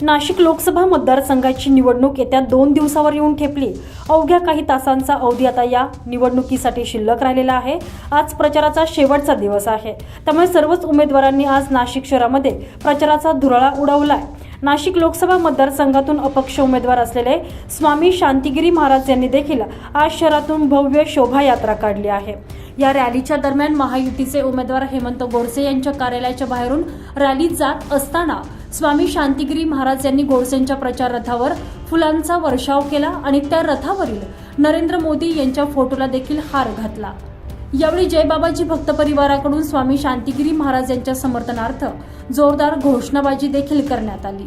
नाशिक लोकसभा मतदारसंघाची निवडणूक येत्या दोन दिवसावर येऊन ठेपली. अवघ्या काही तासांचा अवधी आता या निवडणुकीसाठी शिल्लक राहिलेला आहे. आज प्रचाराचा शेवटचा दिवस आहे. त्यामुळे सर्वच उमेदवारांनी आज नाशिक शहरामध्ये प्रचाराचा धुराळा उडवलाय. नाशिक लोकसभा मतदारसंघातून अपक्ष उमेदवार असलेले स्वामी शांतिगिरी महाराज यांनी देखील आज शहरातून भव्य शोभायात्रा काढली आहे. या रॅलीच्या दरम्यान महायुतीचे उमेदवार हेमंत गोडसे यांच्या कार्यालयाच्या बाहेरून रॅली जात असताना स्वामी शांतिगिरी महाराज यांनी गोडसेंच्या प्रचार रथावर फुलांचा वर्षाव केला आणि त्या रथावरील नरेंद्र मोदी यांच्या फोटोला देखील हार घातला. यावेळी जयबाबाजी भक्त परिवाराकडून स्वामी शांतिगिरी महाराज यांच्या समर्थनार्थ जोरदार घोषणाबाजी देखील करण्यात आली.